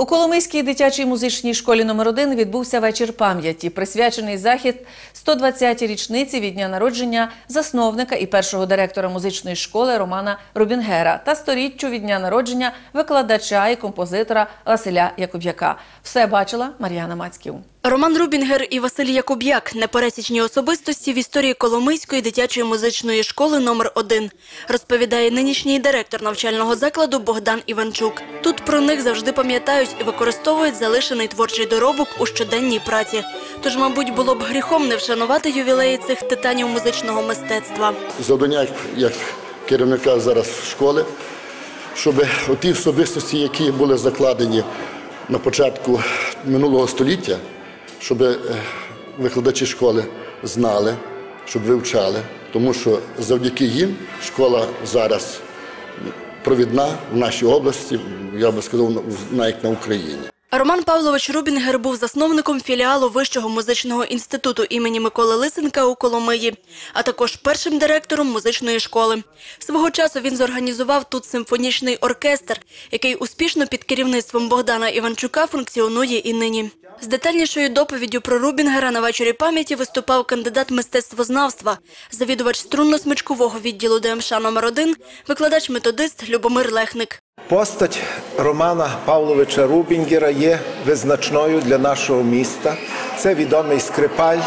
У Коломийській дитячій музичній школі номер 1 відбувся вечір пам'яті, присвячений захід 120-й річниці від дня народження засновника і першого директора музичної школи Романа Рубінгера та сторіччю від дня народження викладача і композитора Василя Якуб'яка. Все бачила Мар'яна Мацьків. Роман Рубінгер і Василь Якуб'як – непересічні особистості в історії Коломийської дитячої музичної школи номер 1 розповідає нинішній директор навчального закладу Богдан Іванчук. Тут про них завжди пам'ятають і використовують залишений творчий доробок у щоденній праці. Тож, мабуть, було б гріхом не вшанувати ювілеї цих титанів музичного мистецтва. завдання як, керівника зараз школи, щоб ті особистості, які були закладені на початку минулого століття, щоб е, викладачі школи знали, щоб вивчали, тому що завдяки їм школа зараз провідна в нашій області, я би сказав, навіть на Україні. Роман Павлович Рубінгер був засновником філіалу Вищого музичного інституту імені Миколи Лисенка у Коломиї, а також першим директором музичної школи. Свого часу він зорганізував тут симфонічний оркестр, який успішно під керівництвом Богдана Іванчука функціонує і нині. З детальнішою доповіддю про Рубінгера на вечорі пам'яті виступав кандидат мистецтвознавства, завідувач струнно-смичкового відділу ДМШ номер 1 викладач-методист Любомир Лехник. Постать Романа Павловича Рубінгера є визначною для нашого міста. Це відомий скрипаль,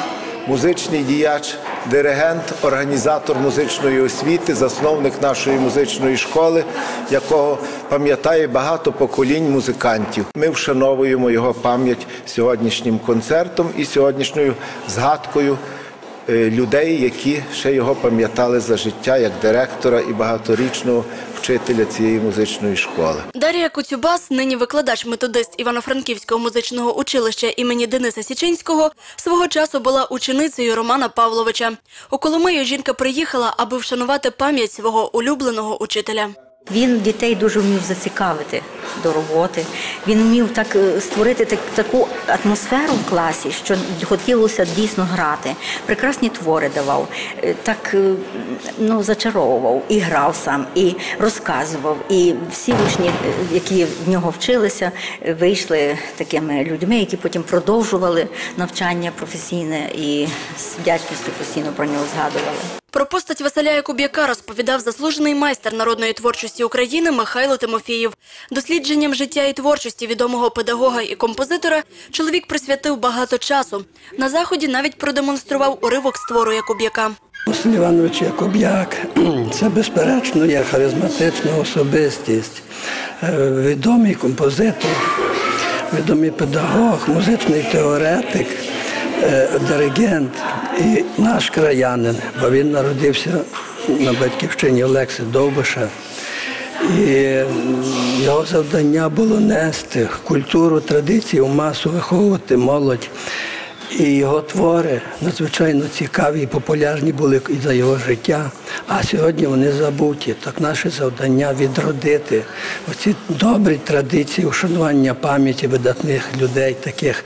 музичний діяч, диригент, організатор музичної освіти, засновник нашої музичної школи, якого пам'ятає багато поколінь музикантів. Ми вшановуємо його пам'ять сьогоднішнім концертом і сьогоднішньою згадкою людей, які ще його пам'ятали за життя як директора і багаторічного вчителя цієї музичної школи. Дар'я Куцюбас, нині викладач-методист Івано-Франківського музичного училища імені Дениса Січинського, свого часу була ученицею Романа Павловича. У Коломию жінка приїхала, аби вшанувати пам'ять свого улюбленого учителя. Він дітей дуже вмів зацікавити до роботи. Він вмів так е, створити так, таку атмосферу в класі, що хотілося дійсно грати. Прекрасні твори давав, е, так е, ну, зачаровував і грав сам, і розказував. І всі учні, які в нього вчилися, вийшли такими людьми, які потім продовжували навчання професійне і з вдячністю постійно про нього згадували. Про постать Василя Якуб'яка розповідав заслужений майстер народної творчості України Михайло Тимофіїв. Дослідженням життя і творчості відомого педагога і композитора чоловік присвятив багато часу. На заході навіть продемонстрував уривок з твору Якуб'яка. Василь Іванович Якуб'як це безперечно є харизматична особистість, е, відомий композитор, відомий педагог, музичний теоретик, диригент і наш краянин, бо він народився на батьківщині Олекси Довбиша. І його завдання було нести культуру, традиції в масу, виховувати молодь. І його твори надзвичайно цікаві і популярні були і за його життя. А сьогодні вони забуті. Так наше завдання відродити оці добрі традиції вшанування пам'яті видатних людей, таких е,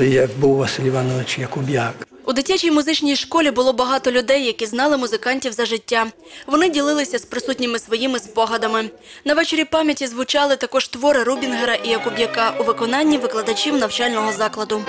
як був Василь Іванович Якуб'як. У дитячій музичній школі було багато людей, які знали музикантів за життя. Вони ділилися з присутніми своїми спогадами. На вечорі пам'яті звучали також твори Рубінгера і Якуб'яка у виконанні викладачів навчального закладу.